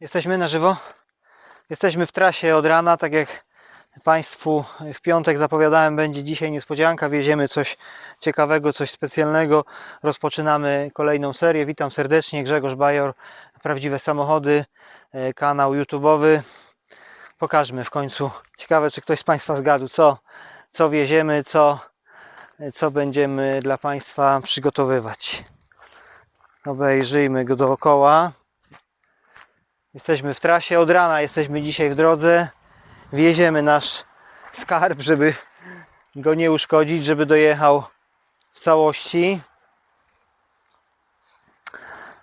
Jesteśmy na żywo. Jesteśmy w trasie od rana, tak jak Państwu w piątek zapowiadałem, będzie dzisiaj niespodzianka. Wieziemy coś ciekawego, coś specjalnego. Rozpoczynamy kolejną serię. Witam serdecznie, Grzegorz Bajor, Prawdziwe Samochody, e, kanał YouTube'owy. Pokażmy w końcu. Ciekawe, czy ktoś z Państwa zgadł, co, co wieziemy, co, co będziemy dla Państwa przygotowywać. Obejrzyjmy go dookoła. Jesteśmy w trasie od rana, jesteśmy dzisiaj w drodze. Wieziemy nasz skarb, żeby go nie uszkodzić, żeby dojechał w całości.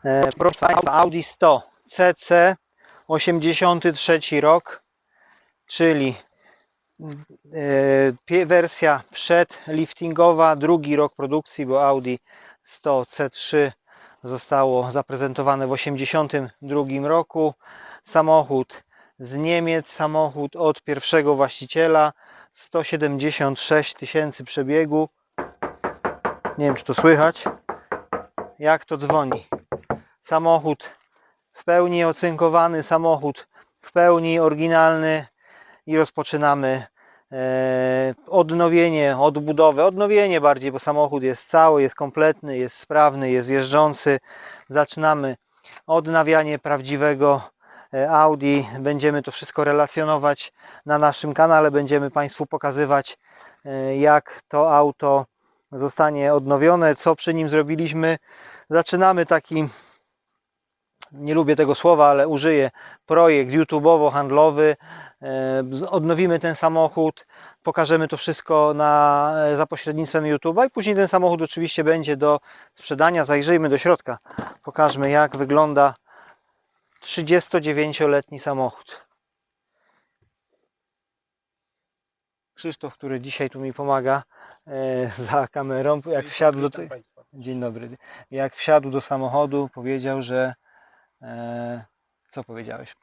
E, Proszę Audi 100 CC 83 rok, czyli e, wersja przedliftingowa, drugi rok produkcji, bo Audi 100 C3 zostało zaprezentowane w 1982 roku. Samochód z Niemiec, samochód od pierwszego właściciela, 176 tysięcy przebiegu. Nie wiem, czy to słychać. Jak to dzwoni. Samochód w pełni ocynkowany, samochód w pełni oryginalny i rozpoczynamy odnowienie, odbudowę, odnowienie bardziej, bo samochód jest cały, jest kompletny, jest sprawny, jest jeżdżący. Zaczynamy odnawianie prawdziwego e, Audi. Będziemy to wszystko relacjonować na naszym kanale, będziemy Państwu pokazywać e, jak to auto zostanie odnowione, co przy nim zrobiliśmy. Zaczynamy taki, nie lubię tego słowa, ale użyję, projekt YouTubeowo-handlowy. E, Odnowimy ten samochód, pokażemy to wszystko na, e, za pośrednictwem YouTube'a i później ten samochód oczywiście będzie do sprzedania. Zajrzyjmy do środka, pokażmy jak wygląda 39-letni samochód. Krzysztof, który dzisiaj tu mi pomaga e, za kamerą, jak wsiadł do tej... Dzień dobry. Jak wsiadł do samochodu, powiedział, że. E, co powiedziałeś?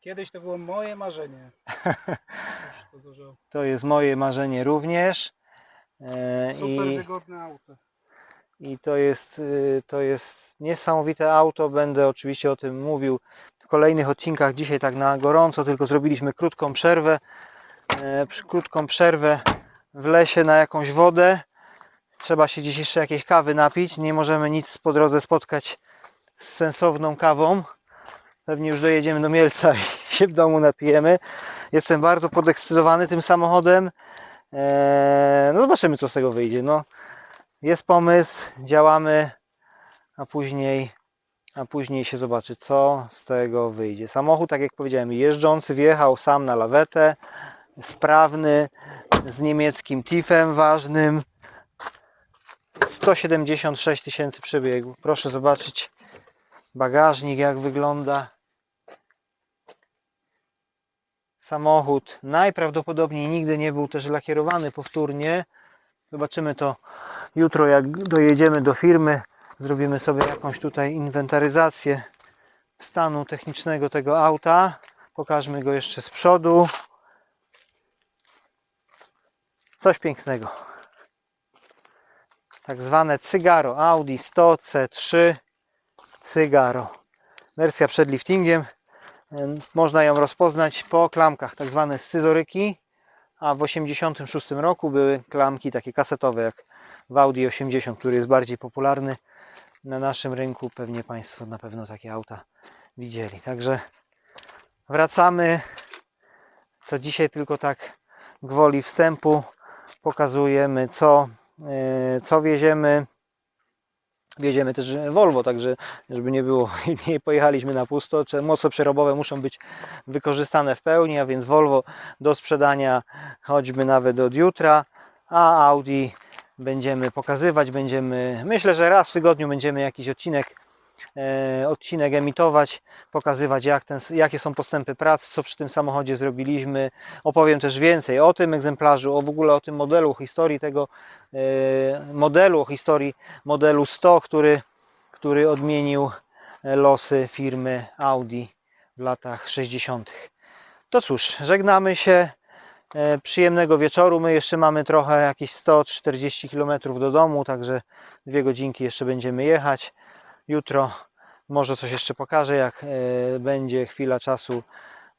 Kiedyś to było moje marzenie. To dużo. To jest moje marzenie również. E, Super i, wygodne auto. I to jest, y, to jest niesamowite auto. Będę oczywiście o tym mówił w kolejnych odcinkach. Dzisiaj tak na gorąco, tylko zrobiliśmy krótką przerwę. E, krótką przerwę w lesie na jakąś wodę. Trzeba się dziś jeszcze jakiejś kawy napić. Nie możemy nic po drodze spotkać z sensowną kawą. Pewnie już dojedziemy do Mielca i się w domu napijemy. Jestem bardzo podekscytowany tym samochodem. Eee, no zobaczymy co z tego wyjdzie. No, jest pomysł, działamy, a później, a później się zobaczy co z tego wyjdzie. Samochód, tak jak powiedziałem, jeżdżący, wjechał sam na lawetę, sprawny, z niemieckim TIF-em ważnym. 176 tysięcy przebiegu. Proszę zobaczyć bagażnik, jak wygląda. Samochód najprawdopodobniej nigdy nie był też lakierowany powtórnie. Zobaczymy to jutro, jak dojedziemy do firmy. Zrobimy sobie jakąś tutaj inwentaryzację stanu technicznego tego auta. Pokażmy go jeszcze z przodu. Coś pięknego. Tak zwane Cygaro Audi 100 C3 Cygaro. Wersja przed liftingiem. Em, Można ją rozpoznać po klamkach, tak zwane scyzoryki. A w 86 roku były klamki takie kasetowe, jak w Audi 80, który jest bardziej popularny na naszym rynku. Pewnie Państwo na pewno takie auta widzieli. Także wracamy. To dzisiaj tylko tak gwoli wstępu pokazujemy, co, e, co wieziemy. Wieziemy też Volvo, także żeby nie było, nie pojechaliśmy na pusto. Moce przerobowe muszą być wykorzystane w pełni, a więc Volvo do sprzedania choćby nawet od jutra, a Audi będziemy pokazywać, będziemy, myślę, że raz w tygodniu będziemy jakiś odcinek, odcinek emitować, pokazywać jak ten, jakie są postępy prac, co przy tym samochodzie zrobiliśmy. Opowiem też więcej o tym egzemplarzu, o w ogóle o tym modelu, o historii tego e, modelu, o historii modelu 100, który, który odmienił e, losy firmy Audi w latach 60. To cóż, żegnamy się. E, Przyjemnego wieczoru. My jeszcze mamy trochę, jakieś 140 km do domu, także dwie godzinki jeszcze będziemy jechać. Jutro Może coś jeszcze pokażę, jak e, będzie chwila czasu.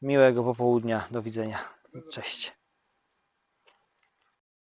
Miłego popołudnia. Do widzenia. Cześć.